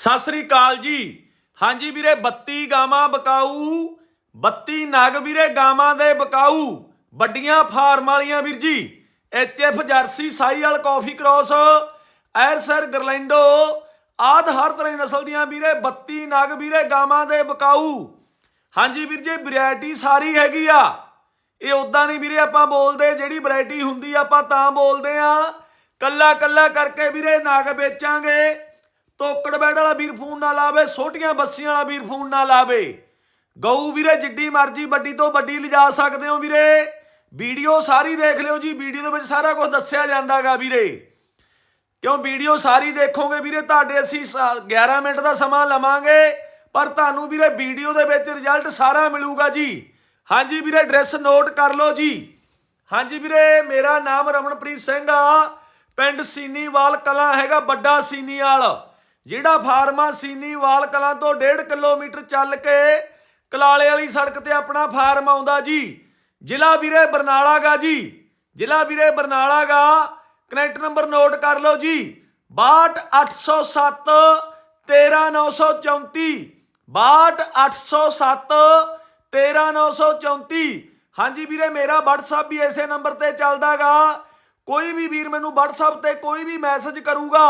ਸਤਿ ਸ੍ਰੀ ਅਕਾਲ ਜੀ। ਹਾਂਜੀ ਵੀਰੇ 32 ਗਾਵਾਂ ਬਕਾਊ 32 ਨਗ ਵੀਰੇ ਗਾਵਾਂ ਦੇ ਬਕਾਊ। ਵੱਡੀਆਂ ਫਾਰਮ ਵਾਲੀਆਂ ਵੀਰ ਜੀ ਐਚਐਫ ਜਰਸੀ ਸਾਈਵਾਲ ਕਾਫੀ ਕ੍ਰੋਸ ਐਰਸਰ ਗਰਲੈਂਡੋ, ਆਦ ਹਰ ਤਰ੍ਹਾਂ ਦੀ ਨਸਲ ਦੀਆਂ ਵੀਰੇ 32 ਨਗ ਵੀਰੇ ਗਾਵਾਂ ਦੇ ਬਕਾਊ। ਹਾਂਜੀ ਵੀਰ ਜੀ, ਵੈਰਾਈਟੀ ਸਾਰੀ ਹੈਗੀ ਆ। ਇਹ ਉਦਾਂ ਨਹੀਂ ਵੀਰੇ ਆਪਾਂ ਬੋਲਦੇ, ਜਿਹੜੀ ਵੈਰਾਈਟੀ ਹੁੰਦੀ ਆਪਾਂ ਤਾਂ ਬੋਲਦੇ ਆ। ਕੱਲਾ ਕੱਲਾ ਕਰਕੇ ਵੀਰੇ ਨਾਗ ਵੇਚਾਂਗੇ। ਤੋਕੜ ਬੈਡ ਵਾਲਾ ਵੀਰ ਫੋਨ ਨਾ ਲਾਵੇ, ਛੋਟੀਆਂ ਬੱਸੀਆਂ ਵਾਲਾ ਵੀਰ ਫੋਨ ਨਾ ਲਾਵੇ। ਗਊ ਵੀਰੇ, ਜਿੱਡੀ ਮਰਜ਼ੀ ਵੱਡੀ ਤੋਂ ਵੱਡੀ ਲਿਜਾ ਸਕਦੇ ਹੋ ਵੀਰੇ। ਵੀਡੀਓ ਸਾਰੀ ਦੇਖ ਲਿਓ ਜੀ, ਵੀਡੀਓ ਦੇ ਵਿੱਚ ਸਾਰਾ ਕੁਝ ਦੱਸਿਆ ਜਾਂਦਾਗਾ ਵੀਰੇ। ਕਿਉਂ ਵੀਡੀਓ ਸਾਰੀ ਦੇਖੋਗੇ ਵੀਰੇ, ਤੁਹਾਡੇ ਅਸੀਂ ਸਾ- 11 ਮਿੰਟ ਦਾ ਸਮਾਂ ਲਵਾਂਗੇ, ਪਰ ਤੁਹਾਨੂੰ ਵੀਰੇ ਵੀਡੀਓ ਦੇ ਵਿੱਚ ਰਿਜ਼ਲਟ ਸਾਰਾ ਮਿਲੂਗਾ ਜੀ। ਹਾਂਜੀ ਵੀਰੇ ਐਡਰੈਸ ਨੋਟ ਕਰ ਲਓ ਜੀ। ਹਾਂਜੀ ਵੀਰੇ, ਮੇਰਾ ਨਾਮ ਰਮਨਪ੍ਰੀਤ ਸਿੰਘ ਆ। ਪਿੰਡ ਸੀਨੀਵਾਲ ਕਲਾਂ ਹੈਗਾ, ਵੱਡਾ ਸੀਨੀਵਾਲ। ਜਿਹੜਾ ਫਾਰਮਾ ਸੀਨੀਵਾਲ ਕਲਾਂ ਤੋਂ 1.5 ਕਿਲੋਮੀਟਰ ਚੱਲ ਕੇ ਕਲਾਲੇ ਵਾਲੀ ਸੜਕ ਤੇ ਆਪਣਾ ਫਾਰਮ ਆਉਂਦਾ ਜੀ। ਜ਼ਿਲ੍ਹਾ ਵੀਰੇ ਬਰਨਾਲਾ ਗਾ ਜੀ। ਜ਼ਿਲ੍ਹਾ ਵੀਰੇ ਬਰਨਾਲਾ ਗਾ ਕਨੈਕਟ ਨੰਬਰ ਨੋਟ ਕਰ ਲਓ ਜੀ। 62807 13934 62807 13934 ਹਾਂਜੀ ਵੀਰੇ, ਮੇਰਾ WhatsApp ਵੀ ਇਸੇ ਨੰਬਰ ਤੇ ਚੱਲਦਾਗਾ। ਕੋਈ ਵੀ ਵੀਰ ਮੈਨੂੰ WhatsApp ਤੇ ਕੋਈ ਵੀ ਮੈਸੇਜ ਕਰੂਗਾ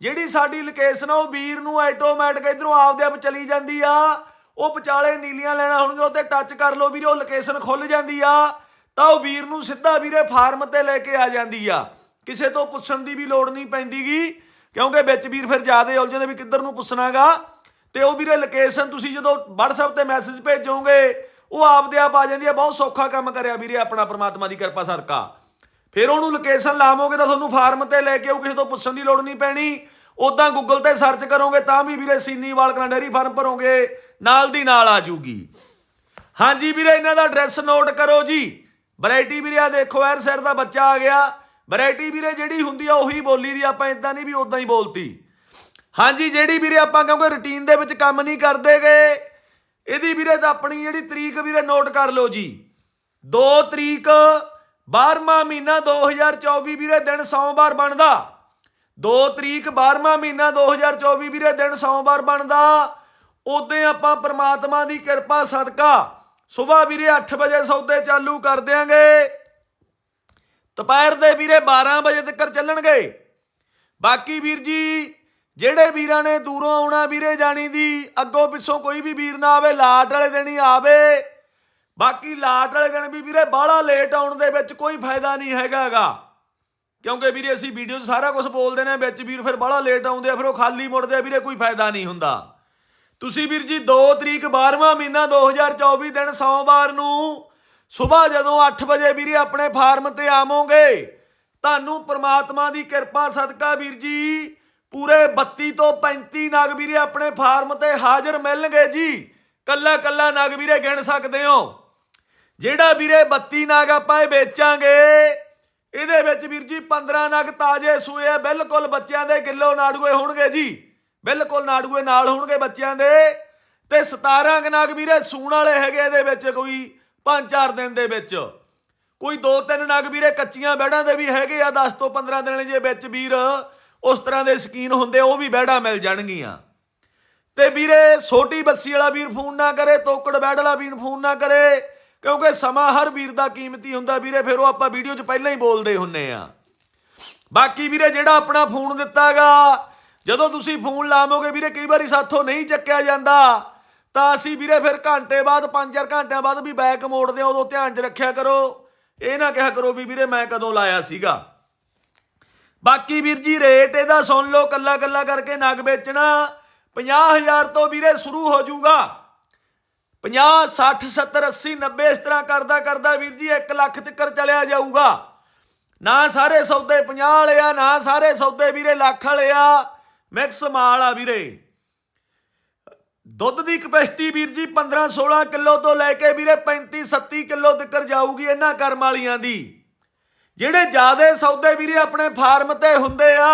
ਜਿਹੜੀ ਸਾਡੀ ਲੋਕੇਸ਼ਨ ਆ, ਉਹ ਵੀਰ ਨੂੰ ਆਟੋਮੈਟਿਕ ਇਧਰੋਂ ਆਪਦੇ ਆਪ ਚਲੀ ਜਾਂਦੀ ਆ। ਉਹ ਵਿਚਾਲੇ ਨੀਲੀਆਂ ਲੈਣਾ ਹੁਣ ਜੋ ਤੇ ਟੱਚ ਕਰ ਲਓ ਵੀਰੇ, ਉਹ ਲੋਕੇਸ਼ਨ ਖੁੱਲ ਜਾਂਦੀ ਆ। ਤਾਂ ਉਹ ਵੀਰ ਨੂੰ ਸਿੱਧਾ ਵੀਰੇ ਫਾਰਮ ਤੇ ਲੈ ਕੇ ਆ ਜਾਂਦੀ ਆ। ਕਿਸੇ ਤੋਂ ਪੁੱਛਣ ਦੀ ਵੀ ਲੋੜ ਨਹੀਂ ਪੈਂਦੀਗੀ, ਕਿਉਂਕਿ ਵਿੱਚ ਵੀਰ ਫਿਰ ਜਿਆਦੇ ਉਲਝਦੇ ਵੀ ਕਿੱਧਰ ਨੂੰ ਪੁੱਛਣਾਗਾ। ਤੇ ਉਹ ਵੀਰੇ ਲੋਕੇਸ਼ਨ ਤੁਸੀਂ ਜਦੋਂ WhatsApp ਤੇ ਮੈਸੇਜ ਭੇਜੋਗੇ, ਉਹ ਆਪਦੇ ਆਪ ਆ ਜਾਂਦੀ ਆ। ਬਹੁਤ ਸੌਖਾ ਕੰਮ ਕਰਿਆ ਵੀਰੇ ਆਪਣਾ ਪ੍ਰਮਾਤਮਾ ਦੀ ਕਿਰਪਾ ਸਰਕਾ ਫਿਰ ਉਹਨੂੰ ਲੋਕੇਸ਼ਨ ਲਾਵੋਗੇ ਤਾਂ ਤੁਹਾਨੂੰ ਫਾਰਮ ਤੇ ਲੈ ਕੇ ਆਉ ਕਿਸੇ ਤੋਂ ਪੁੱਛਣ ਦੀ ਲੋੜ ਨਹੀਂ ਪੈਣੀ। ਉਦਾਂ ਗੂਗਲ ਤੇ ਸਰਚ ਕਰੋਗੇ ਤਾਂ ਵੀ ਵੀਰੇ ਸੀਨੀਵਾਲ ਕਲਾਂ ਡੇਰੀ ਫਾਰਮ ਭਰੋਗੇ ਨਾਲ ਦੀ ਨਾਲ ਆ ਜੂਗੀ। ਹਾਂਜੀ ਵੀਰੇ, ਇਹਨਾਂ ਦਾ ਐਡਰੈਸ ਨੋਟ ਕਰੋ ਜੀ। ਵੈਰਾਈਟੀ ਵੀਰੇ ਆ ਦੇਖੋ ਯਾਰ ਸਿਰ ਦਾ ਬੱਚਾ ਆ ਗਿਆ। ਵੈਰਾਈਟੀ ਵੀਰੇ, ਜਿਹੜੀ ਹੁੰਦੀ ਆ ਉਹੀ ਬੋਲੀ ਦੀ ਆਪਾਂ ਇਦਾਂ ਨਹੀਂ ਵੀ ਉਦਾਂ ਹੀ ਬੋਲਤੀ। ਹਾਂਜੀ, ਜਿਹੜੀ ਵੀਰੇ ਆਪਾਂ ਕਿਉਂਕਿ ਰੁਟੀਨ ਦੇ ਵਿੱਚ ਕੰਮ ਨਹੀਂ ਕਰਦੇ ਗਏ ਇਹਦੀ ਵੀਰੇ ਤਾਂ ਆਪਣੀ ਜਿਹੜੀ ਤਰੀਕ ਵੀਰੇ ਨੋਟ ਕਰ ਲਓ ਜੀ। 2 ਤਰੀਕ 12ਵਾਂ ਮਹੀਨਾ 2024 ਵੀਰੇ ਦਿਨ ਸੋਮਵਾਰ ਬਣਦਾ। 2 ਤਰੀਕ 12ਵਾਂ ਮਹੀਨਾ 2024 ਵੀਰੇ ਦਿਨ ਸੋਮਵਾਰ ਬਣਦਾ। ਉਦੋਂ ਆਪਾਂ ਪ੍ਰਮਾਤਮਾ ਦੀ ਕਿਰਪਾ, ਸਦਕਾ ਸਵੇਰ ਵੀਰੇ 8 ਵਜੇ ਸੌਦੇ ਚਾਲੂ ਕਰ ਦਿਆਂਗੇ। ਦੁਪਹਿਰ ਦੇ ਵੀਰੇ 12 ਵਜੇ ਤੱਕ ਚੱਲਣਗੇ। ਬਾਕੀ ਵੀਰ ਜੀ, ਜਿਹੜੇ ਵੀਰਾਂ ਨੇ ਦੂਰੋਂ ਆਉਣਾ ਵੀਰੇ ਜਾਣੀ ਦੀ, ਅੱਗੋਂ ਪਿੱਛੋਂ ਕੋਈ ਵੀ ਵੀਰ ਨਾ ਆਵੇ, ਲਾਟ ਵਾਲੇ ਦਿਨ ਹੀ ਆਵੇ। ਬਾਕੀ ਲਾਟ ਵਾਲੇ ਦਿਨ ਵੀ ਵੀਰੇ ਬਾਹਲਾ ਲੇਟ ਆਉਣ ਦੇ ਵਿੱਚ ਕੋਈ ਫਾਇਦਾ ਨਹੀਂ ਹੈਗਾਗਾ ਕਿਉਂਕਿ ਵੀਰੇ ਅਸੀਂ ਵੀਡੀਓ 'ਚ ਸਾਰਾ ਕੁਝ ਬੋਲਦੇ ਨੇ, ਵਿੱਚ ਵੀਰ ਫਿਰ ਬਾਹਲਾ ਲੇਟ ਆਉਂਦੇ ਆ, ਫਿਰ ਉਹ ਖਾਲੀ ਮੁੜਦੇ ਆ, ਵੀਰੇ ਕੋਈ ਫਾਇਦਾ ਨਹੀਂ ਹੁੰਦਾ। ਤੁਸੀਂ ਵੀਰ ਜੀ 2 ਤਰੀਕ 12ਵਾਂ ਮਹੀਨਾ 2024 ਦਿਨ ਸੋਮਵਾਰ ਨੂੰ ਸਵੇਰ ਜਦੋਂ 8 ਵਜੇ ਵੀਰੇ ਆਪਣੇ ਫਾਰਮ ਤੇ ਆਵੋਗੇ, ਤੁਹਾਨੂੰ ਪ੍ਰਮਾਤਮਾ ਦੀ ਕਿਰਪਾ, ਸਦਕਾ ਵੀਰ ਜੀ, ਪੂਰੇ 32 ਤੋਂ 35 ਨਗ ਵੀਰੇ ਆਪਣੇ ਫਾਰਮ ਤੇ ਹਾਜ਼ਰ ਮਿਲਣਗੇ ਜੀ। ਕੱਲਾ ਕੱਲਾ ਨਗ ਵੀਰੇ ਗਿਣ ਸਕਦੇ ਹੋ। ਜਿਹੜਾ ਵੀਰੇ 32 ਨਾਗ ਆਪਾਂ ਇਹ ਵੇਚਾਂਗੇ, ਇਹਦੇ ਵਿੱਚ ਵੀਰ ਜੀ 15 ਨਗ ਤਾਜ਼ੇ ਸੂਏ ਆ, ਬਿਲਕੁਲ ਬੱਚਿਆਂ ਦੇ ਕਿਲੋ ਨਾੜੂਏ ਹੋਣਗੇ ਜੀ। ਬਿਲਕੁਲ ਨਾੜੂਏ ਨਾਲ ਹੋਣਗੇ ਬੱਚਿਆਂ ਦੇ। ਤੇ 17 ਕੁ ਨਗ ਵੀਰੇ ਸੂਣ ਵਾਲੇ ਹੈਗੇ ਇਹਦੇ ਵਿੱਚ ਕੋਈ 5-4 ਦਿਨ ਦੇ ਵਿੱਚ। ਕੋਈ 2-3 ਨਗ ਵੀਰੇ ਕੱਚੀਆਂ ਬੈੜਾਂ ਦੇ ਵੀ ਹੈਗੇ ਆ 10 ਤੋਂ 15 ਦਿਨ ਜੇ ਵਿੱਚ ਵੀਰ, ਉਸ ਤਰ੍ਹਾਂ ਦੇ ਸਕੀਨ ਹੁੰਦੇ ਉਹ ਵੀ ਬੈੜਾਂ ਮਿਲ ਜਾਣਗੀਆਂ। ਤੇ ਵੀਰੇ ਛੋਟੀ ਬੱਸੀ ਵਾਲਾ ਵੀਰ ਫੋਨ ਨਾ ਕਰੇ, ਤੋਕੜ ਬੈੜ ਵਾਲਾ ਵੀਰ ਫੋਨ ਨਾ ਕਰੇ। ਕਿਉਂਕਿ ਸਮਾਂ ਹਰ ਵੀਰ ਦਾ ਕੀਮਤੀ ਹੁੰਦਾ ਵੀਰੇ, ਫਿਰ ਉਹ ਆਪਾਂ ਵੀਡੀਓ 'ਚ ਪਹਿਲਾਂ ਹੀ ਬੋਲਦੇ ਹੁੰਨੇ ਆ। ਬਾਕੀ ਵੀਰੇ, ਜਿਹੜਾ ਆਪਣਾ ਫੋਨ ਦਿੱਤਾਗਾ, ਜਦੋਂ ਤੁਸੀਂ ਫੋਨ ਲਾਵੋਗੇ ਵੀਰੇ, ਕਈ ਵਾਰੀ ਸਾਥੋਂ ਨਹੀਂ ਚੱਕਿਆ ਜਾਂਦਾ, ਤਾਂ ਅਸੀਂ ਵੀਰੇ ਫਿਰ ਘੰਟੇ ਬਾਅਦ 5-4 ਘੰਟਿਆਂ ਬਾਅਦ ਵੀ ਬੈਕ ਮੋੜਦੇ ਆ ਉਦੋਂ ਧਿਆਨ 'ਚ ਰੱਖਿਆ ਕਰੋ। ਇਹ ਨਾ ਕਿਹਾ ਕਰੋ ਵੀ ਵੀਰੇ, ਮੈਂ ਕਦੋਂ ਲਾਇਆ ਸੀਗਾ। ਬਾਕੀ ਵੀਰ ਜੀ ਰੇਟ ਇਹਦਾ ਸੁਣ ਲਓ ਕੱਲਾ ਕੱਲਾ ਕਰਕੇ ਨਗ ਵੇਚਣਾ। 50000 ਤੋਂ ਵੀਰੇ, ਸ਼ੁਰੂ ਹੋ ਜਾਊਗਾ। 50 60 70 80 90 ਇਸ ਤਰ੍ਹਾਂ ਕਰਦਾ ਕਰਦਾ ਵੀਰ ਜੀ 1 ਲੱਖ ਤੱਕ ਚਲਿਆ ਜਾਊਗਾ। ਨਾ ਸਾਰੇ ਸੌਦੇ 50 ਵਾਲੇ ਆ, ਨਾ ਸਾਰੇ ਸੌਦੇ ਵੀਰੇ ਲੱਖ ਵਾਲੇ ਆ। ਮਿਕਸ ਮਾਲ ਆ ਵੀਰੇ। ਦੁੱਧ ਦੀ ਕਪੈਸਿਟੀ ਵੀਰ ਜੀ 15 16 ਕਿਲੋ ਤੋਂ ਲੈ ਕੇ ਵੀਰੇ 35 37 ਕਿਲੋ ਤੱਕ ਜਾਊਗੀ ਇਹਨਾਂ ਕਰਮ ਵਾਲੀਆਂ ਦੀ। ਜਿਹੜੇ ਜਿਆਦੇ ਸੌਦੇ ਵੀਰੇ ਆਪਣੇ ਫਾਰਮ ਤੇ ਹੁੰਦੇ ਆ,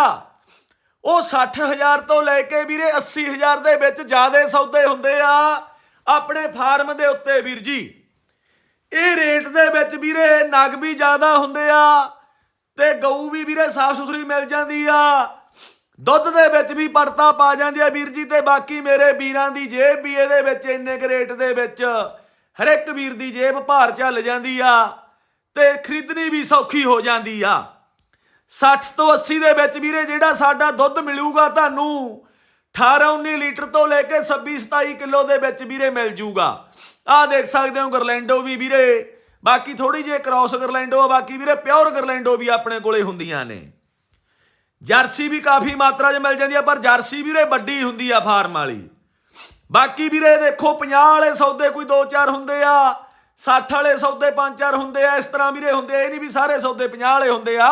ਉਹ 60000 ਤੋਂ ਲੈ ਕੇ ਵੀਰੇ 80000 ਦੇ ਵਿੱਚ ਜਿਆਦੇ ਸੌਦੇ ਹੁੰਦੇ ਆ। ਆਪਣੇ ਫਾਰਮ ਦੇ ਉੱਤੇ ਵੀਰ ਜੀ। ਇਹ ਰੇਟ ਦੇ ਵਿੱਚ ਵੀਰੇ ਨਗ ਵੀ ਜ਼ਿਆਦਾ ਹੁੰਦੇ ਆ ਤੇ ਗਊ ਵੀ ਵੀਰੇ ਸਾਫ਼ ਸੁਥਰੀ ਮਿਲ ਜਾਂਦੀ ਆ। ਦੁੱਧ ਦੇ ਵਿੱਚ ਵੀ ਪੜਤਾ ਪਾ ਜਾਂਦੀ ਆ ਵੀਰ ਜੀ ਤੇ ਬਾਕੀ ਮੇਰੇ ਵੀਰਾਂ ਦੀ ਜੇਬ ਵੀ ਇਹਦੇ ਵਿੱਚ ਇੰਨੇ ਕੁ ਰੇਟ ਦੇ ਵਿੱਚ ਹਰ ਇੱਕ ਵੀਰ ਦੀ ਜੇਬ ਭਾਰ ਚੱਲ ਜਾਂਦੀ ਆ ਤੇ ਖਰੀਦਣੀ ਵੀ ਸੌਖੀ ਹੋ ਜਾਂਦੀ ਆ। 60 ਤੋਂ 80 ਦੇ ਵਿੱਚ ਵੀਰੇ ਜਿਹੜਾ ਸਾਡਾ ਦੁੱਧ ਮਿਲੂਗਾ ਤੁਹਾਨੂੰ 18 19 ਲੀਟਰ ਤੋਂ ਲੈ ਕੇ 26 27 ਕਿਲੋ ਦੇ ਵਿੱਚ ਵੀਰੇ ਮਿਲ ਜੂਗਾ। ਆਹ ਦੇਖ ਸਕਦੇ ਹੋ ਗਰਲੈਂਡੋ ਵੀ ਵੀਰੇ। ਬਾਕੀ ਥੋੜੀ ਜਿਹੀ ਕ੍ਰਾਸ ਗਰਲੈਂਡੋ ਆ, ਬਾਕੀ ਵੀਰੇ ਪਿਓਰ ਗਰਲੈਂਡੋ ਵੀ ਆਪਣੇ ਕੋਲੇ ਹੁੰਦੀਆਂ ਨੇ। ਜਰਸੀ ਵੀ ਕਾਫੀ ਮਾਤਰਾ 'ਚ ਮਿਲ ਜਾਂਦੀ ਆ, ਪਰ ਜਰਸੀ ਵੀਰੇ ਵੱਡੀ ਹੁੰਦੀ ਆ ਫਾਰਮ ਵਾਲੀ। ਬਾਕੀ ਵੀਰੇ ਦੇਖੋ 50 ਵਾਲੇ ਸੌਦੇ ਕੋਈ 2-4 ਹੁੰਦੇ ਆ 60 ਵਾਲੇ ਸੌਦੇ 5-4 ਹੁੰਦੇ ਆ, ਇਸ ਤਰ੍ਹਾਂ ਵੀਰੇ ਹੁੰਦੇ ਆ। ਇਹ ਨਹੀਂ ਵੀ ਸਾਰੇ ਸੌਦੇ 50 ਵਾਲੇ ਹੁੰਦੇ ਆ।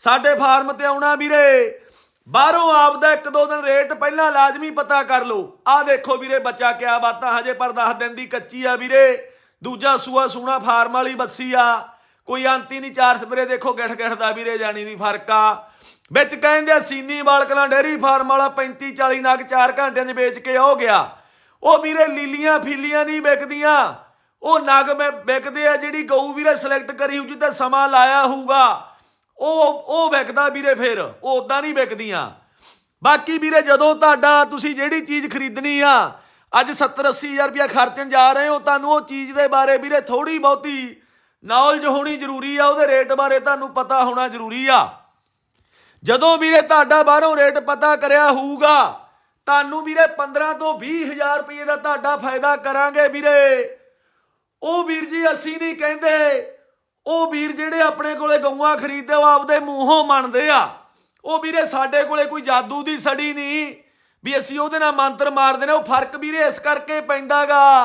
ਸਾਡੇ ਫਾਰਮ ਤੇ ਆਉਣਾ ਵੀਰੇ। ਬਾਹਰੋਂ ਆਪਦਾ ਇੱਕ ਦੋ ਦਿਨ ਰੇਟ ਪਹਿਲਾਂ ਲਾਜ਼ਮੀ ਪਤਾ ਕਰ ਲਓ। ਆਹ ਦੇਖੋ ਵੀਰੇ, ਬੱਚਾ ਕਿਆ ਬਾਤਾਂ ਹਜੇ ਪਰ 10 ਦਿਨ ਦੀ ਕੱਚੀ ਆ ਵੀਰੇ। ਦੂਜਾ ਸੂਆ ਸੂਣਾ ਫਾਰਮ ਵਾਲੀ ਬੱਸੀ ਆ। ਕੋਈ ਅੰਤੀ ਨਹੀਂ, ਚਾਰ ਸਪਰੇ ਦੇਖੋ, ਗਿੱਠ ਗਿੱਠ ਦਾ ਵੀਰੇ, ਜਾਣੀ ਦੀ ਫ਼ਰਕ ਆ। ਵਿੱਚ ਕਹਿੰਦੇ ਆ, ਸੀਨੀ ਵਾਲਕਲਾਂ ਡੇਰੀ ਫਾਰਮ ਵਾਲਾ 35 40 ਨਗ 4 ਘੰਟਿਆਂ 'ਚ ਵੇਚ ਕੇ ਹੋ ਗਿਆ। ਉਹ ਵੀਰੇ ਲੀਲੀਆਂ ਫੀਲੀਆਂ ਨਹੀਂ ਵਿਕਦੀਆਂ। ਉਹ ਨਗ ਮੈਂ ਵਿਕਦੇ ਆ, ਜਿਹੜੀ ਗਊ ਵੀਰੇ ਸਿਲੈਕਟ ਕਰੀ ਹੋਊ ਜਿੱਤੇ ਸਮਾਂ ਲਾਇਆ ਹੋਊਗਾ। ਉਹ ਉਹ ਵਿਕਦਾ ਵੀਰੇ ਫਿਰ, ਉਹ ਉਦਾਂ ਨਹੀਂ ਵਿਕਦੀਆਂ। ਬਾਕੀ ਵੀਰੇ ਜਦੋਂ ਤੁਹਾਡਾ ਤੁਸੀਂ ਜਿਹੜੀ ਚੀਜ਼ ਖਰੀਦਣੀ ਆ, ਅੱਜ 70 80000 ਰੁਪਇਆ ਖਰਚਣ ਜਾ ਰਹੇ ਹੋ, ਤੁਹਾਨੂੰ ਉਹ ਚੀਜ਼ ਦੇ ਬਾਰੇ ਵੀਰੇ ਥੋੜੀ ਬਹੁਤੀ ਨੌਲੇਜ ਹੋਣੀ ਜ਼ਰੂਰੀ ਆ, ਉਹਦੇ ਰੇਟ ਬਾਰੇ ਤੁਹਾਨੂੰ ਪਤਾ ਹੋਣਾ ਜ਼ਰੂਰੀ ਆ। ਜਦੋਂ ਵੀਰੇ ਤੁਹਾਡਾ ਬਾਹਰੋਂ ਰੇਟ ਪਤਾ ਕਰਿਆ ਹੋਊਗਾ, ਤੁਹਾਨੂੰ ਵੀਰੇ 15 ਤੋਂ 20000 ਰੁਪਏ ਦਾ ਤੁਹਾਡਾ ਫਾਇਦਾ ਕਰਾਂਗੇ ਵੀਰੇ। ਉਹ ਵੀਰ ਜੀ ਅਸੀਂ ਨਹੀਂ ਕਹਿੰਦੇ ਉਹ ਵੀਰ ਜਿਹੜੇ ਆਪਣੇ ਕੋਲੇ ਗਊਆਂ ਖਰੀਦਦੇ, ਉਹ ਆਪਦੇ ਮੂੰਹੋਂ ਮੰਨਦੇ ਆ। ਉਹ ਵੀਰੇ ਸਾਡੇ ਕੋਲੇ ਕੋਈ ਜਾਦੂ ਦੀ ਸੜੀ ਨਹੀਂ, ਵੀ ਅਸੀਂ ਉਹਦੇ ਨਾਲ ਮੰਤਰ ਮਾਰਦੇ ਨੇ, ਉਹ ਫ਼ਰਕ ਵੀਰੇ ਇਸ ਕਰਕੇ ਪੈਂਦਾਗਾ।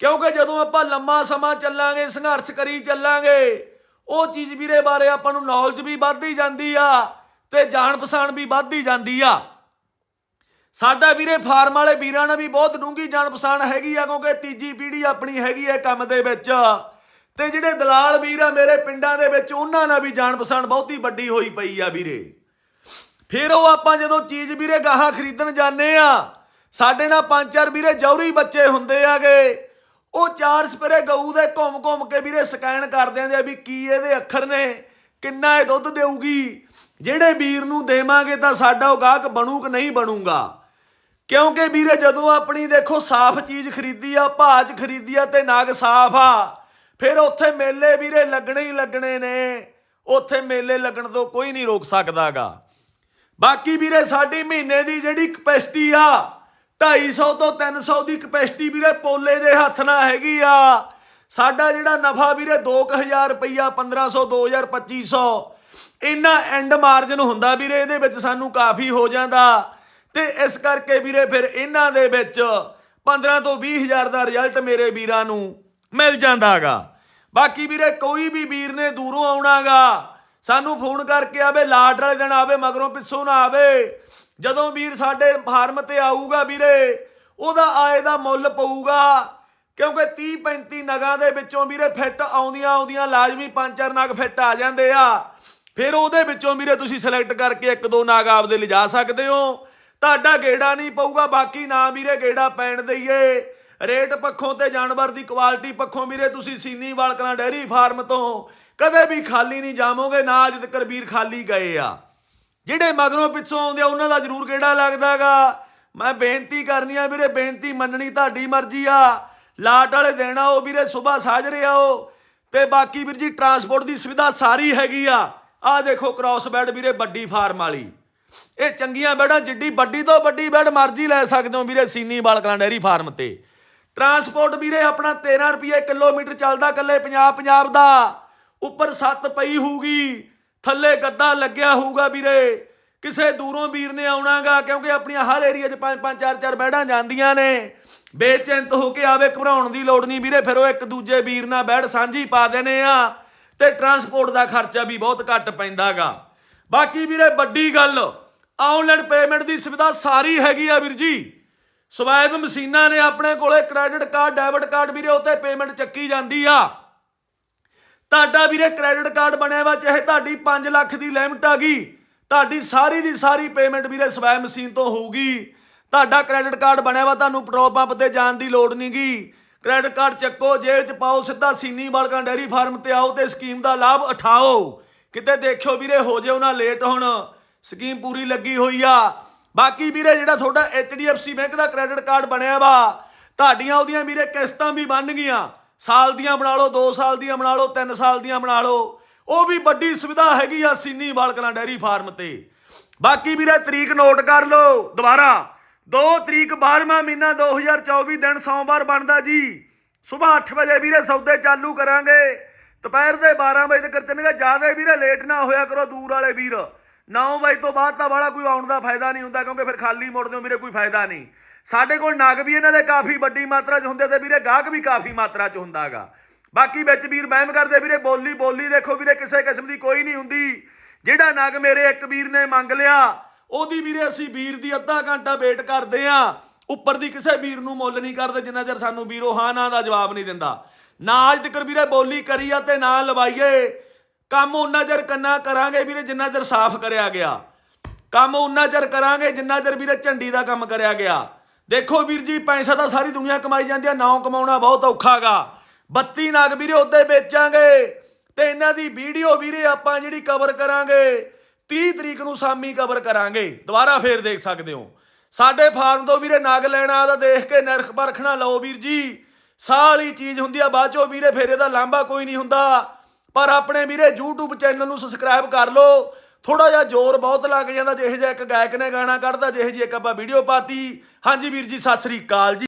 ਕਿਉਂਕਿ ਜਦੋਂ ਆਪਾਂ ਲੰਮਾ ਸਮਾਂ ਚੱਲਾਂਗੇ, ਸੰਘਰਸ਼ ਕਰੀ ਚੱਲਾਂਗੇ, ਉਹ ਚੀਜ਼ ਵੀਰੇ ਬਾਰੇ ਆਪਾਂ ਨੂੰ ਨੌਲੇਜ ਵੀ ਵੱਧਦੀ ਜਾਂਦੀ ਆ ਤੇ ਜਾਣ ਪਛਾਣ ਵੀ ਵੱਧਦੀ ਜਾਂਦੀ ਆ। ਸਾਡਾ ਵੀਰੇ ਫਾਰਮ ਵਾਲੇ ਵੀਰਾਂ ਨਾਲ ਵੀ ਬਹੁਤ ਡੂੰਗੀ ਜਾਣ ਪਛਾਣ ਹੈਗੀ ਆ, ਕਿਉਂਕਿ ਤੀਜੀ ਪੀੜ੍ਹੀ ਆਪਣੀ ਹੈਗੀ ਹੈ ਕੰਮ ਦੇ ਵਿੱਚ। ਤੇ ਜਿਹੜੇ ਦਲਾਲ ਵੀਰ ਆ ਮੇਰੇ ਪਿੰਡਾਂ ਦੇ ਵਿੱਚ, ਉਹਨਾਂ ਨਾਲ ਵੀ ਜਾਣ ਪਛਾਣ ਬਹੁਤੀ ਵੱਡੀ ਹੋਈ ਪਈ ਆ ਵੀਰੇ। ਫਿਰ ਉਹ ਆਪਾਂ ਜਦੋਂ ਚੀਜ਼ ਵੀਰੇ ਗਾਹਾਂ ਖਰੀਦਣ ਜਾਂਦੇ ਆ, ਸਾਡੇ ਨਾਲ ਪੰਜ ਚਾਰ ਵੀਰੇ ਜੌਹਰੀ ਬੱਚੇ ਹੁੰਦੇ ਆਗੇ, ਉਹ ਚਾਰ ਸਪਰੇ ਗਊ ਦੇ ਘੁੰਮ ਘੁੰਮ ਕੇ ਵੀਰੇ ਸਕੈਨ ਕਰਦੇ ਆਂਦੇ ਆ ਵੀ ਕੀ ਇਹਦੇ ਅੱਖਰ ਨੇ, ਕਿੰਨਾ ਇਹ ਦੁੱਧ ਦੇਊਗੀ। ਜਿਹੜੇ ਵੀਰ ਨੂੰ ਦੇਵਾਂਗੇ ਤਾਂ ਸਾਡਾ ਉਹ ਗਾਹਕ ਬਣੂ ਕਿ ਨਹੀਂ ਬਣੂਗਾ। ਕਿਉਂਕਿ ਵੀਰੇ ਜਦੋਂ ਆਪਣੀ ਦੇਖੋ ਸਾਫ਼ ਚੀਜ਼ ਖਰੀਦੀ ਆ ਭਾਜ ਖਰੀਦੀ ਆ ਤੇ ਨਾਗ ਸਾਫ਼ ਆ ਫਿਰ ਉੱਥੇ ਮੇਲੇ ਵੀਰੇ ਲੱਗਣੇ ਹੀ ਲੱਗਣੇ ਨੇ। ਉੱਥੇ ਮੇਲੇ ਲੱਗਣ ਤੋਂ ਕੋਈ ਨਹੀਂ ਰੋਕ ਸਕਦਾਗਾ। ਬਾਕੀ ਵੀਰੇ ਸਾਡੀ ਮਹੀਨੇ ਦੀ ਜਿਹੜੀ ਕਪੈਸਿਟੀ ਆ 250 ਤੋਂ 300 ਦੀ ਕਪੈਸਿਟੀ ਵੀਰੇ ਪੋਲੇ ਦੇ ਹੱਥ ਨਾਲ ਹੈਗੀ ਆ। ਸਾਡਾ ਜਿਹੜਾ ਨਫਾ ਵੀਰੇ 2000 ਰੁਪਈਆ 1500 2000 2500 ਇੰਨਾ ਐਂਡ ਮਾਰਜਨ ਹੁੰਦਾ ਵੀਰੇ, ਇਹਦੇ ਵਿੱਚ ਸਾਨੂੰ ਕਾਫੀ ਹੋ ਜਾਂਦਾ। ਤੇ ਇਸ ਕਰਕੇ ਵੀਰੇ ਫਿਰ ਇਹਨਾਂ ਦੇ ਵਿੱਚ 15 ਤੋਂ 20000 ਦਾ ਰਿਜ਼ਲਟ ਮੇਰੇ ਵੀਰਾਂ ਨੂੰ। ਮਿਲ ਜਾਂਦਾਗਾ। ਬਾਕੀ ਵੀਰੇ, ਕੋਈ ਵੀ ਵੀਰ ਨੇ ਦੂਰੋਂ ਆਉਣਾਗਾ, ਸਾਨੂੰ ਫੋਨ ਕਰਕੇ ਆਵੇ, ਲਾਟ ਵਾਲੇ ਦਿਨ ਆਵੇ, ਮਗਰੋਂ ਪਿੱਛੋਂ ਨਾ ਆਵੇ। ਜਦੋਂ ਵੀਰ ਸਾਡੇ ਫਾਰਮ ਤੇ ਆਊਗਾ ਵੀਰੇ, ਉਹਦਾ ਆਏ ਦਾ ਮੁੱਲ ਪਊਗਾ। ਕਿਉਂਕਿ 30 35 ਨਗਾਂ ਦੇ ਵਿੱਚੋਂ ਵੀਰੇ ਫਿੱਟ ਆਉਂਦੀਆਂ ਆਉਂਦੀਆਂ ਲਾਜ਼ਮੀ ਪੰਜ ਚਾਰ ਨਗ ਫਿੱਟ ਆ ਜਾਂਦੇ ਆ। ਫਿਰ ਉਹਦੇ ਵਿੱਚੋਂ ਵੀਰੇ ਤੁਸੀਂ ਸਿਲੈਕਟ ਕਰਕੇ ਇੱਕ ਦੋ ਨਾਗ ਆਪਦੇ ਲਿਜਾ ਸਕਦੇ ਹੋ। ਤੁਹਾਡਾ ਗੇੜਾ ਨਹੀਂ ਪਊਗਾ, ਬਾਕੀ ਨਾ ਵੀਰੇ ਗੇੜਾ ਪੈਣ ਦਈਏ। ਰੇਟ ਪੱਖੋਂ ਤੇ ਜਾਨਵਰ ਦੀ ਕੁਆਲਿਟੀ ਪੱਖੋਂ ਵੀਰੇ ਤੁਸੀਂ ਸੀਨੀ ਵਾਲਕਲਾਂ ਡੈਰੀ ਫਾਰਮ ਤੋਂ ਕਦੇ ਵੀ ਖਾਲੀ ਨਹੀਂ ਜਾਵੋਗੇ, ਨਾ ਅੱਜ ਤੱਕ ਵੀਰ ਖਾਲੀ ਗਏ ਆ। ਜਿਹੜੇ ਮਗਰੋਂ ਪਿੱਛੋਂ ਆਉਂਦੇ ਆ, ਉਹਨਾਂ ਦਾ ਜ਼ਰੂਰ ਕਿਹੜਾ ਲੱਗਦਾਗਾ ਮੈਂ ਬੇਨਤੀ ਕਰਨੀ ਆ ਵੀਰੇ, ਬੇਨਤੀ ਮੰਨਣੀ ਤੁਹਾਡੀ ਮਰਜ਼ੀ ਆ। ਲਾਟ ਵਾਲੇ ਦੇਣਾ ਉਹ ਵੀਰੇ ਸਵੇਰ ਸਾਜਰੇ ਆਓ ਤੇ ਬਾਕੀ ਵੀਰ ਜੀ, ਟਰਾਂਸਪੋਰਟ ਦੀ ਸੁਵਿਧਾ ਸਾਰੀ ਹੈਗੀ ਆ। ਆਹ ਦੇਖੋ ਕ੍ਰਾਸ ਬੈਡ ਵੀਰੇ, ਵੱਡੀ ਫਾਰਮ ਵਾਲੀ। ਇਹ ਚੰਗੀਆਂ ਬੈਡਾਂ, ਜਿੱਡੀ ਵੱਡੀ ਤੋਂ ਵੱਡੀ ਬੈਡ ਮਰਜ਼ੀ ਲੈ ਸਕਦੇ ਹੋ ਵੀਰੇ, ਸੀਨੀ ਬਾਲਕਲਾਂ ਡੈਰੀ ਫਾਰਮ ਤੇ। ਟਰਾਂਸਪੋਰਟ ਵੀਰੇ, ਆਪਣਾ 13 ਰੁਪਏ ਕਿਲੋਮੀਟਰ ਚੱਲਦਾ ਕੱਲੇ ਪੰਜਾਬ ਪੰਜਾਬ ਦਾ। ਉੱਪਰ ਸੱਤ ਪਈ ਹੋਊਗੀ, ਥੱਲੇ ਗੱਦਾ ਲੱਗਿਆ ਹੋਊਗਾ ਵੀਰੇ। ਕਿਸੇ ਦੂਰੋਂ ਵੀਰ ਨੇ ਆਉਣਾਗਾ, ਕਿਉਂਕਿ ਆਪਣੀਆਂ ਹਰ ਏਰੀਆ 'ਚ ਪੰਜ ਪੰਜ, ਚਾਰ ਚਾਰ ਬੈੜਾਂ ਜਾਂਦੀਆਂ ਨੇ। ਬੇਚਿੰਤ ਹੋ ਕੇ ਆਵੇ, ਘਬਰਾਉਣ ਦੀ ਲੋੜ ਨਹੀਂ ਵੀਰੇ, ਫਿਰ ਉਹ ਇੱਕ ਦੂਜੇ ਵੀਰ ਨਾਲ ਬੈੜ ਸਾਂਝੀ ਪਾ ਦੇਣੇ ਆ। ਤੇ ਟਰਾਂਸਪੋਰਟ ਦਾ ਖਰਚਾ ਵੀ ਬਹੁਤ ਘੱਟ ਪੈਂਦਾਗਾ। ਬਾਕੀ ਵੀਰੇ, ਵੱਡੀ ਗੱਲ, ਆਨਲਾਈਨ ਪੇਮੈਂਟ ਦੀ ਸੁਵਿਧਾ ਸਾਰੀ ਹੈਗੀ ਆ ਵੀਰ ਜੀ। ਸਵਾਇਪ ਮਸ਼ੀਨਾਂ ਨੇ ਆਪਣੇ ਕੋਲੇ ਕ੍ਰੈਡਿਟ ਕਾਰਡ ਡੈਬਿਟ ਕਾਰਡ ਵੀਰੇ ਉੱਤੇ ਪੇਮੈਂਟ ਚੱਕੀ ਜਾਂਦੀ ਆ। ਤੁਹਾਡਾ ਵੀਰੇ ਕ੍ਰੈਡਿਟ ਕਾਰਡ ਬਣਿਆ ਵਾ, ਚਾਹੇ ਤੁਹਾਡੀ 5 ਲੱਖ ਦੀ ਲਿਮਟ ਆ ਗਈ, ਤੁਹਾਡੀ ਸਾਰੀ ਦੀ ਸਾਰੀ ਪੇਮੈਂਟ ਵੀਰੇ ਸਵੈ ਮਸ਼ੀਨ ਤੋਂ ਹੋਊਗੀ। ਤੁਹਾਡਾ ਕ੍ਰੈਡਿਟ ਕਾਰਡ ਬਣਿਆ ਵਾ, ਤੁਹਾਨੂੰ ਪੈਟਰੋਲ ਪੰਪ ਤੇ ਜਾਣ ਦੀ ਲੋੜ ਨਹੀਂਗੀ ਕ੍ਰੈਡਿਟ ਕਾਰਡ ਚੱਕੋ ਜੇਬ 'ਚ ਪਾਓ, ਸਿੱਧਾ ਸੀਨੀ ਬਾਲਕਾਂ ਡੈਰੀ ਫਾਰਮ ਤੇ ਆਓ ਤੇ ਸਕੀਮ ਦਾ ਲਾਭ ਉਠਾਓ। ਕਿਤੇ ਦੇਖਿਓ ਵੀਰੇ, ਹੋ ਜੇ ਉਹਨਾਂ ਲੇਟ ਹੁਣ, ਸਕੀਮ ਪੂਰੀ ਲੱਗੀ ਹੋਈ ਆ। ਬਾਕੀ ਵੀਰੇ ਜਿਹੜਾ ਤੁਹਾਡਾ HDFC ਬੈਂਕ ਦਾ ਕ੍ਰੈਡਿਟ ਕਾਰਡ ਬਣਿਆ ਵਾ, ਤੁਹਾਡੀਆਂ ਉਹਦੀਆਂ ਵੀਰੇ ਕਿਸ਼ਤਾਂ ਵੀ ਬਣ ਗਈਆਂ। ਸਾਲ ਦੀਆਂ ਬਣਾ ਲਓ 2 ਸਾਲ ਦੀਆਂ ਬਣਾ ਲਓ 3 ਸਾਲ ਦੀਆਂ ਬਣਾ ਲਓ। ਉਹ ਵੀ ਵੱਡੀ ਸੁਵਿਧਾ ਹੈਗੀ ਆ ਸੀਨੀ ਬਾਲਕਨਾ ਡੈਰੀ ਫਾਰਮ ਤੇ। ਬਾਕੀ ਵੀਰੇ ਤਰੀਕ ਨੋਟ ਕਰ ਲਓ ਦੁਬਾਰਾ। 2 ਤਰੀਕ 12ਵਾਂ ਮਹੀਨਾ 2024 ਦਿਨ ਸੋਮਵਾਰ ਬਣਦਾ ਜੀ। ਸਵੇਰ 8 ਵਜੇ ਵੀਰੇ ਸੌਦੇ ਚਾਲੂ ਕਰਾਂਗੇ। ਦੁਪਹਿਰ ਦੇ 12 ਵਜੇ ਤੱਕ ਚੱਲੇਗਾ ਜ਼ਿਆਦਾ ਵੀਰੇ ਲੇਟ ਨਾ ਹੋਇਆ ਕਰੋ ਦੂਰ ਵਾਲੇ ਵੀਰ। 9 ਵਜੇ ਤੋਂ ਬਾਅਦ ਤਾਂ ਵਾਲਾ ਕੋਈ ਆਉਣ ਦਾ ਫਾਇਦਾ ਨਹੀਂ ਹੁੰਦਾ ਕਿਉਂਕਿ ਫਿਰ ਖਾਲੀ ਮੁੜਦੇ ਹੋ ਵੀਰੇ ਕੋਈ ਫਾਇਦਾ ਨਹੀਂ। ਸਾਡੇ ਕੋਲ ਨਗ ਵੀ ਇਹਨਾਂ ਦੇ ਕਾਫੀ ਵੱਡੀ ਮਾਤਰਾ 'ਚ ਹੁੰਦੇ ਤੇ ਵੀਰੇ ਗਾਹਕ ਵੀ ਕਾਫੀ ਮਾਤਰਾ 'ਚ ਹੁੰਦਾਗਾ ਬਾਕੀ ਵਿੱਚ ਵੀਰ ਵਹਿਮ ਕਰਦੇ, ਵੀਰੇ ਬੋਲੀ ਬੋਲੀ ਦੇਖੋ ਵੀਰੇ ਕਿਸੇ ਕਿਸਮ ਦੀ ਕੋਈ ਨਹੀਂ ਹੁੰਦੀ। ਜਿਹੜਾ ਨਗ ਮੇਰੇ ਇੱਕ ਵੀਰ ਨੇ ਮੰਗ ਲਿਆ, ਉਹਦੀ ਵੀਰੇ ਅਸੀਂ ਵੀਰ ਦੀ ਅੱਧਾ ਘੰਟਾ ਵੇਟ ਕਰਦੇ ਆ। ਉੱਪਰ ਦੀ ਕਿਸੇ ਵੀਰ ਨੂੰ ਮੁੱਲ ਨਹੀਂ ਕਰਦੇ, ਜਿੰਨਾ ਚਿਰ ਸਾਨੂੰ ਵੀਰੋ ਹਾਂ ਨਾ ਦਾ ਜਵਾਬ ਨਹੀਂ ਦਿੰਦਾ। ਨਾ ਅੱਜ ਤੱਕ ਵੀਰੇ ਬੋਲੀ ਕਰੀ ਆ ਤੇ ਨਾ ਲਵਾਈਏ। ਕੰਮ ਉਹਨਾਂ ਚਿਰ ਕੰਨਾ ਕਰਾਂਗੇ ਵੀਰੇ, ਜਿੰਨਾ ਚਿਰ ਸਾਫ਼ ਕਰਿਆ ਗਿਆ। ਕੰਮ ਉਹਨਾਂ ਚਿਰ ਕਰਾਂਗੇ ਜਿੰਨਾ ਚਿਰ ਵੀਰੇ ਝੰਡੀ ਦਾ ਕੰਮ ਕਰਿਆ ਗਿਆ। ਦੇਖੋ ਵੀਰ ਜੀ, ਪੈਸਾ ਤਾਂ ਸਾਰੀ ਦੁਨੀਆ ਕਮਾਈ ਜਾਂਦੀ ਆ ਨਾਮ ਕਮਾਉਣਾ ਬਹੁਤ ਔਖਾਗਾ। 32 ਨਗ ਵੀਰੇ ਉੱਤੇ ਵੇਚਾਂਗੇ ਤੇ ਇਹਨਾਂ ਦੀ ਵੀਡੀਓ ਵੀਰੇ ਆਪਾਂ ਜਿਹੜੀ ਕਵਰ ਕਰਾਂਗੇ 30 ਤਰੀਕ ਨੂੰ ਸਾਮੀ ਕਵਰ ਕਰਾਂਗੇ। ਦੁਬਾਰਾ ਫੇਰ ਦੇਖ ਸਕਦੇ ਹੋ। ਸਾਡੇ ਫਾਰਮ ਤੋਂ ਵੀਰੇ ਨਗ ਲੈਣਾ ਆਦਾ ਦੇਖ ਕੇ ਨਿਰਖ ਪਰਖਣਾ ਲਓ ਵੀਰ ਜੀ ਸਾਲੀ ਚੀਜ਼ ਹੁੰਦੀ ਆ, ਬਾਅਦ ਚੋਂ ਵੀਰੇ ਫੇਰ ਇਹਦਾ ਲਾਂਭਾ ਕੋਈ ਨਹੀਂ ਹੁੰਦਾ। ਪਰ ਆਪਣੇ ਵੀਰੇ YouTube ਚੈਨਲ ਨੂੰ ਸਬਸਕ੍ਰਾਈਬ ਕਰ ਲਓ। ਥੋੜਾ ਜਿਹਾ ਜ਼ੋਰ ਬਹੁਤ ਲੱਗ ਜਾਂਦਾ, ਜਿਹੇ ਜਿਹਾ ਇੱਕ ਗਾਇਕ ਨੇ ਗਾਣਾ ਕੱਢਦਾ, ਜਿਹੇ ਜਿਹੀ ਇੱਕ ਆਪਾਂ ਵੀਡੀਓ ਪਾਤੀ। ਹਾਂਜੀ ਵੀਰ ਜੀ, ਸਤਿ ਸ੍ਰੀ ਅਕਾਲ ਜੀ।